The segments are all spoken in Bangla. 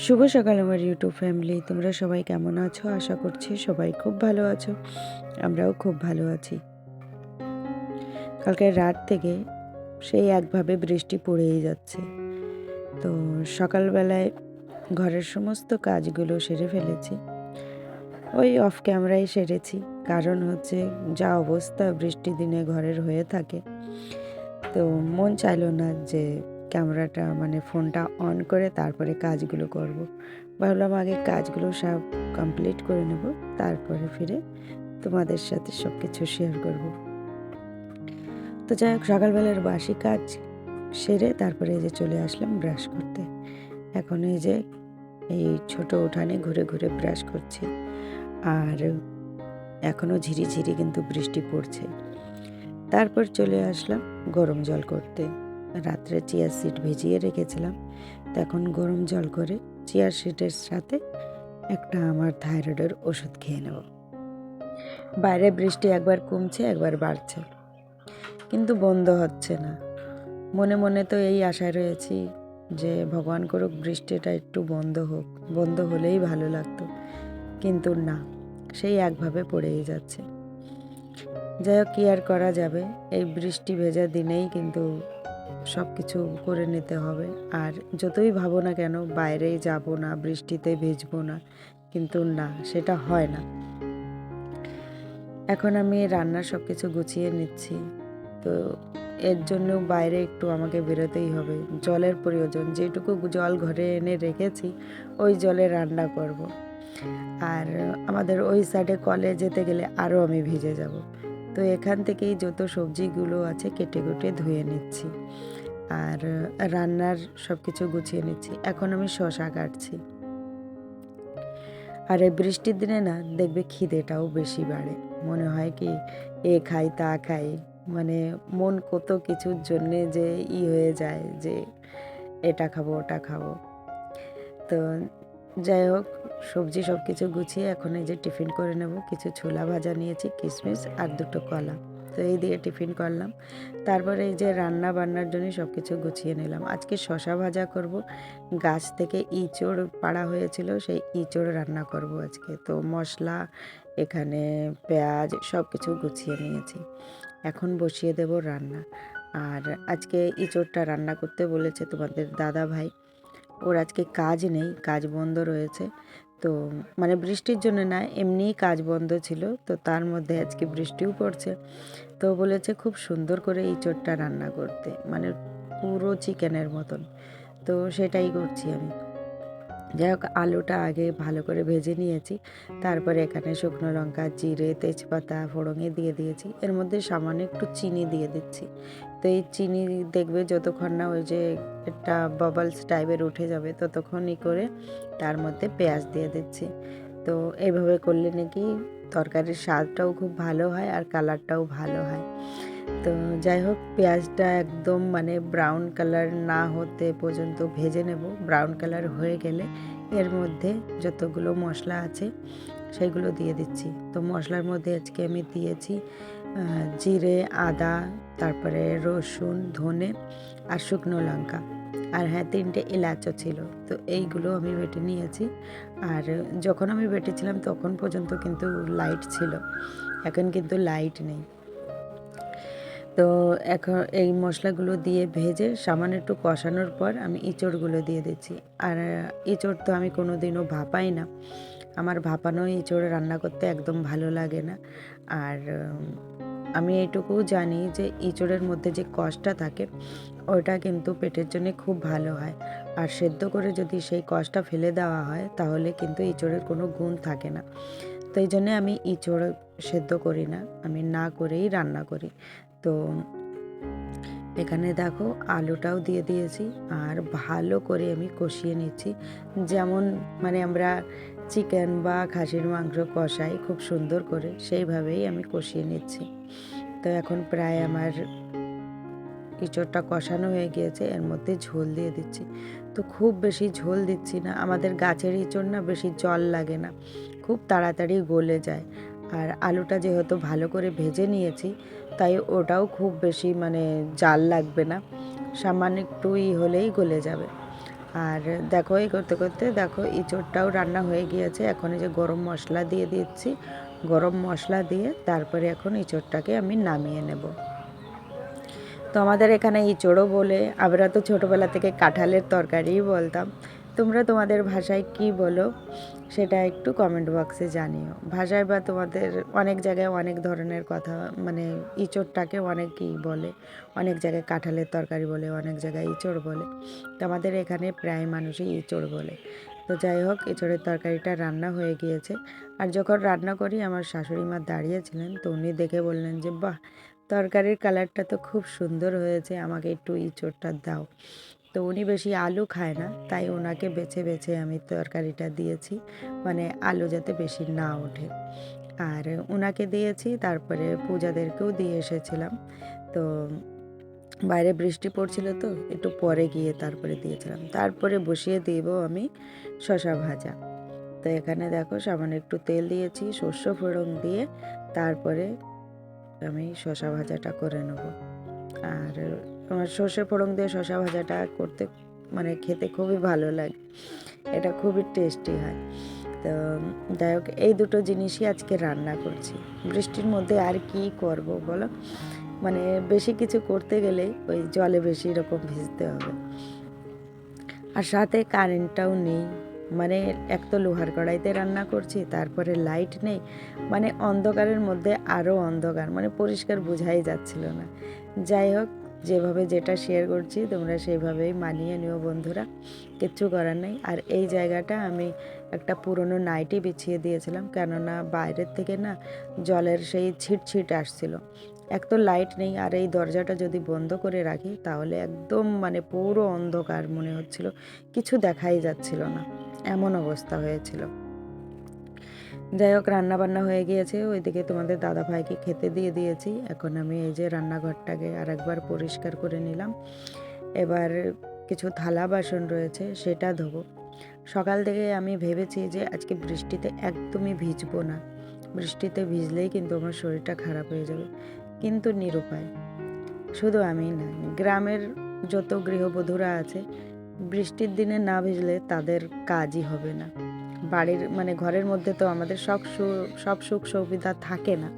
শুভ সকাল আমার ইউটিউব ফ্যামিলি তোমরা সবাই কেমন আছো? আশা করছি সবাই খুব ভালো আছো। আমরাও খুব ভালো আছি। কালকে রাত থেকে সেই একভাবে বৃষ্টি পড়েই যাচ্ছে। তো সকালবেলায় ঘরের সমস্ত কাজগুলো সেরে ফেলেছি। ওই অফ ক্যামেরায় সেরেছি। কারণ হচ্ছে যা অবস্থা বৃষ্টি দিনে ঘরের হয়ে থাকে। তো মন চাইলো না যে ক্যামেরাটা মানে ফোনটা অন করে তারপরে কাজগুলো করব। ভাবলাম আগে কাজগুলো সব কমপ্লিট করে নেব, তারপরে ফিরে তোমাদের সাথে সব কিছু শেয়ার করব। তো যাই হোক, সকালবেলার বাসি কাজ সেরে তারপরে এই যে চলে আসলাম ব্রাশ করতে। এখন এই যে এই ছোট উঠানে ঘুরে ঘুরে ব্রাশ করছি। আর এখনও ঝিরিঝিরি কিন্তু বৃষ্টি পড়ছে। তারপর চলে আসলাম গরম জল করতে। রাত্রে চিয়ার সিড ভিজিয়ে রেখেছিলাম। তখন গরম জল করে চিয়ার সিডের সাথে একটা আমার থাইরয়েডের ওষুধ খেয়ে নেব। বাইরে বৃষ্টি একবার কমছে, একবার বাড়ছে। কিন্তু বন্ধ হচ্ছে না। মনে মনে তো এই আশায় রয়েছি যে ভগবান করুক বৃষ্টিটা একটু বন্ধ হোক। বন্ধ হলেই ভালো লাগতো। কিন্তু না, সেই একভাবে পড়েই যাচ্ছে। যাই হোক, কী আর করা যাবে? এই বৃষ্টি ভেজা দিনেই কিন্তু সব কিছু করে নিতে হবে। আর যতই ভাবো না কেন, বাইরেই যাব না, বৃষ্টিতে ভিজবো না, কিন্তু না, সেটা হয় না। এখন আমি রান্নার সব কিছু গুছিয়ে নিচ্ছি। তো এর জন্য বাইরে একটু আমাকে বেরোতেই হবে। জলের প্রয়োজন, যেটুকু জল ঘরে এনে রেখেছি, ওই জলে রান্না করব। আর আমাদের ওই সাইডে কলে যেতে গেলে আরও আমি ভিজে যাব। তো এখান থেকেই যত সবজিগুলো আছে কেটে কুটে ধুয়ে নিচ্ছি। আর রান্নার সব কিছু গুছিয়ে নিচ্ছি। এখন আমি শশা কাটছি। আর এই বৃষ্টির দিনে না, দেখবে খিদেটাও বেশি বাড়ে। মনে হয় কি, এ খাই, তা খাই। মানে মন কত কিছুর জন্যে যে ই হয়ে যায় যে, এটা খাব, ওটা খাব। তো যাই হোক সবজি সব কিছু গুছিয়ে এখন এই যে টিফিন করে নেব। কিছু ছোলা ভাজা নিয়েছি কিশমিশ আর দুটো কলা। তো এই দিয়ে টিফিন করলাম। তারপরে এই যে রান্না বান্নার জন্য সব কিছু গুছিয়ে নিলাম। আজকে শশা ভাজা করব। গাছ থেকে ইঁচড় পাড়া হয়েছিল, সেই ইঁচড় রান্না করব আজকে। তো মশলা, এখানে পেঁয়াজ সব কিছু গুছিয়ে নিয়েছি। এখন বসিয়ে দেব রান্না। আর আজকে ইঁচড়টা রান্না করতে বলেছে তোমাদের দাদা ভাই ওর আজকে কাজ নেই, কাজ বন্ধ রয়েছে। তো মানে বৃষ্টির জন্য না, এমনিই কাজ বন্ধ ছিল, তো তার মধ্যে আজকে বৃষ্টিও পড়ছে। তো বলেছে খুব সুন্দর করে এই চোরটা রান্না করতে মানে পুরো চিকেনের মতন। তো সেটাই করছি আমি। যাই হোক, আলুটা আগে ভালো করে ভেজে নিয়েছি। তারপরে এখানে শুকনো লঙ্কা, জিরে, তেজপাতা ফোড়ঙে দিয়ে দিয়েছি। এর মধ্যে সামান্য একটু চিনি দিয়ে দিচ্ছি। তো এই চিনি দেখবে যতক্ষণ না ওই যে একটা বাবলস টাইপের উঠে যাবে, ততক্ষণই করে তার মধ্যে পেঁয়াজ দিয়ে দিচ্ছি। তো এইভাবে করলে নাকি তরকারির স্বাদটাও খুব ভালো হয় আর কালারটাও ভালো হয়। তো যাই হোক, পেঁয়াজটা একদম মানে ব্রাউন কালার না হতে পর্যন্ত ভেজে নেব। ব্রাউন কালার হয়ে গেলে এর মধ্যে যতগুলো মশলা আছে সেগুলো দিয়ে দিচ্ছি। তো মশলার মধ্যে আজকে আমি দিয়েছি জিরে, আদা, তারপরে রসুন, ধনে আর শুকনো লঙ্কা। আর হ্যাঁ তিনটে এলাচও ছিল। তো এইগুলো আমি বেটে নিয়েছি। আর যখন আমি বেটেছিলাম তখন পর্যন্ত কিন্তু লাইট ছিল। এখন কিন্তু লাইট নেই। তো এখন এই মশলাগুলো দিয়ে ভেজে সামান্য একটু কষানোর পর আমি ইঁচড়গুলো দিয়ে দিচ্ছি। আর ইঁচড় তো আমি কোনো দিনও ভাপাই না। আমার ভাপানো ইঁচড় রান্না করতে একদম ভালো লাগে না। আর আমি এইটুকু জানি যে ইঁচড়ের মধ্যে যে কষটা থাকে, ওটা কিন্তু পেটের জন্য খুব ভালো হয়। আর সেদ্ধ করে যদি সেই কষটা ফেলে দেওয়া হয়, তাহলে কিন্তু ইঁচড়ের কোনো গুণ থাকে না। তো এই জন্যে আমি ইঁচড় সেদ্ধ করি না। আমি না করেই রান্না করি। তো এখানে দেখো আলুটাও দিয়ে দিয়েছি আর ভালো করে আমি কষিয়ে নিচ্ছি। যেমন মানে আমরা চিকেন বা খাসির মাংস কষাই খুব সুন্দর করে, সেইভাবেই আমি কষিয়ে নিচ্ছি। তো এখন প্রায় আমার ইঁচড়টা কষানো হয়ে গিয়েছে, এর মধ্যে ঝোল দিয়ে দিচ্ছি। তো খুব বেশি ঝোল দিচ্ছি না, আমাদের গাছের ইঁচড় না বেশি জল লাগে না, খুব তাড়াতাড়ি গলে যায়। আর আলুটা যেহেতু ভালো করে ভেজে নিয়েছি তাই ওটাও খুব বেশি মানে জাল লাগবে না। সামান্য একটু ই হলেই গলে যাবে। আর দেখো, এই করতে করতে দেখো, ইঁচড়টাও রান্না হয়ে গিয়েছে। এখন এই যে গরম মশলা দিয়ে দিচ্ছি। গরম মশলা দিয়ে তারপরে এখন ইঁচড়টাকে আমি নামিয়ে নেব। তো আমাদের এখানে ইঁচড়ও বলে, আমরা তো ছোটোবেলা থেকে কাঁঠালের তরকারিই বলতাম। তোমরা তোমাদের ভাষায় কি বলো, সেটা একটু কমেন্ট বক্সে জানিও। ভাষায় বা তোমাদের অনেক জায়গায় অনেক ধরনের কথা মানে ইঁচড়টাকে অনেকই বলে। অনেক জায়গায় কাঁঠালের তরকারি বলে, অনেক জায়গায় ইঁচড় বলে। তো আমাদের এখানে প্রায় মানুষই ইঁচড় বলে। তো যাই হোক এঁচড়ের তরকারিটা রান্না হয়ে গিয়েছে। আর যখন রান্না করি, আমার শাশুড়ি মা দাঁড়িয়েছিলেন, তো উনি দেখে বললেন যে, বাহ, তরকারির কালারটা তো খুব সুন্দর হয়েছে, আমাকে একটু ইঁচড়টা দাও। তো উনি বেশি আলু খায় না, তাই ওনাকে বেছে বেছে আমি তরকারিটা দিয়েছি মানে আলু যাতে বেশি না ওঠে। আর ওনাকে দিয়েছি, তারপরে পূজাদেরকেও দিয়ে এসেছিলাম। তো বাইরে বৃষ্টি পড়ছিল তো, একটু পরে গিয়ে তারপরে দিয়েছিলাম। তারপরে বসিয়ে দিব আমি শশা ভাজা। তো এখানে দেখো সামান্য একটু তেল দিয়েছি শস্য ফোড়ন দিয়ে, তারপরে আমি শশা ভাজাটা করে নেব। আর আমার সর্ষে ফোড়ন দিয়ে শশা ভাজাটা করতে মানে খেতে খুবই ভালো লাগে। এটা খুবই টেস্টি হয়। তো যাই হোক, এই দুটো জিনিসই আজকে রান্না করছি। বৃষ্টির মধ্যে আর কি করব বলো? মানে বেশি কিছু করতে গেলেই ওই জলে বেশি এরকম ভিজতে হবে। আর সাথে কারেন্টটাও নেই। মানে এক তো লোহার কড়াইতে রান্না করছি, তারপরে লাইট নেই। মানে অন্ধকারের মধ্যে আরও অন্ধকার মানে পরিষ্কার বোঝাই যাচ্ছিল না। যাই হোক যেভাবে যেটা শেয়ার করছি, তোমরা সেইভাবেই মানিয়ে নিও বন্ধুরা। কিচ্ছু করার নেই। আর এই জায়গাটা আমি একটা পুরনো নাইটি বিছিয়ে দিয়েছিলাম, কেননা বাইরের থেকে না জলের সেই ছিট ছিট আসছিল। এক তো লাইট নেই, আর এই দরজাটা যদি বন্ধ করে রাখি, তাহলে একদম মানে পুরো অন্ধকার মনে হচ্ছিল। কিছু দেখাই যাচ্ছিল না। এমন অবস্থা হয়েছিল। যাই হোক রান্না বান্না হয়ে গিয়েছে। ওইদিকে তোমাদের দাদা ভাইকে খেতে দিয়ে দিয়েছি। এখন আমি এই যে রান্নাঘরটাকে আরেকবার পরিষ্কার করে নিলাম। এবার কিছু থালা বাসন রয়েছে, সেটা ধোবো। সকাল থেকে আমি ভেবেছি যে আজকে বৃষ্টিতে একদমই ভিজবো না। বৃষ্টিতে ভিজলেই কিন্তু আমার শরীরটা খারাপ হয়ে যাবে। কিন্তু নিরুপায়, শুধু আমি না, গ্রামের যত গৃহবধূরা আছে, বৃষ্টির দিনে না ভিজলে তাদের কাজই হবে না। বাড়ির মানে ঘরের মধ্যে তো আমাদের সব সব সুখ সুবিধা থাকে না।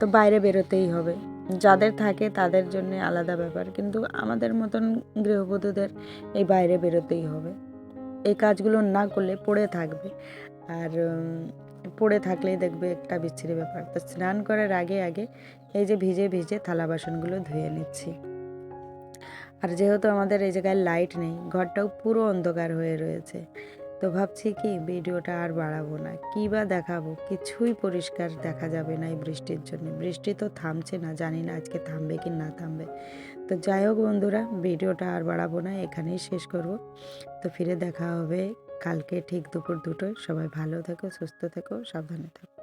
তো বাইরে বেরোতেই হবে। যাদের থাকে তাদের জন্য আলাদা ব্যাপার। কিন্তু আমাদের মতন গৃহবধূদের এই বাইরে বেরোতেই হবে। এই কাজগুলো না করলে পড়ে থাকবে। আর পড়ে থাকলেই দেখবে একটা বিচ্ছিরি ব্যাপার। তো স্নান করার আগে আগে এই যে ভিজে ভিজে থালা বাসনগুলো ধুয়ে নিচ্ছি। আর যেহেতু আমাদের এই জায়গায় লাইট নেই, ঘরটাও পুরো অন্ধকার হয়ে রয়েছে। তো ভাবছি কি ভিডিওটা আর বাড়াবো না। কী বা দেখাবো? কিছুই পরিষ্কার দেখা যাবে না এই বৃষ্টির জন্য। বৃষ্টি তো থামছে না, জানি না আজকে থামবে কি না থামবে। তো যাই হোক বন্ধুরা, ভিডিওটা আর বাড়াবো না, এখানেই শেষ করব। তো ফিরে দেখা হবে কালকে ঠিক দুপুর দুটোয়। সবাই ভালো থেকো, সুস্থ থেকো, সাবধানে থেকো।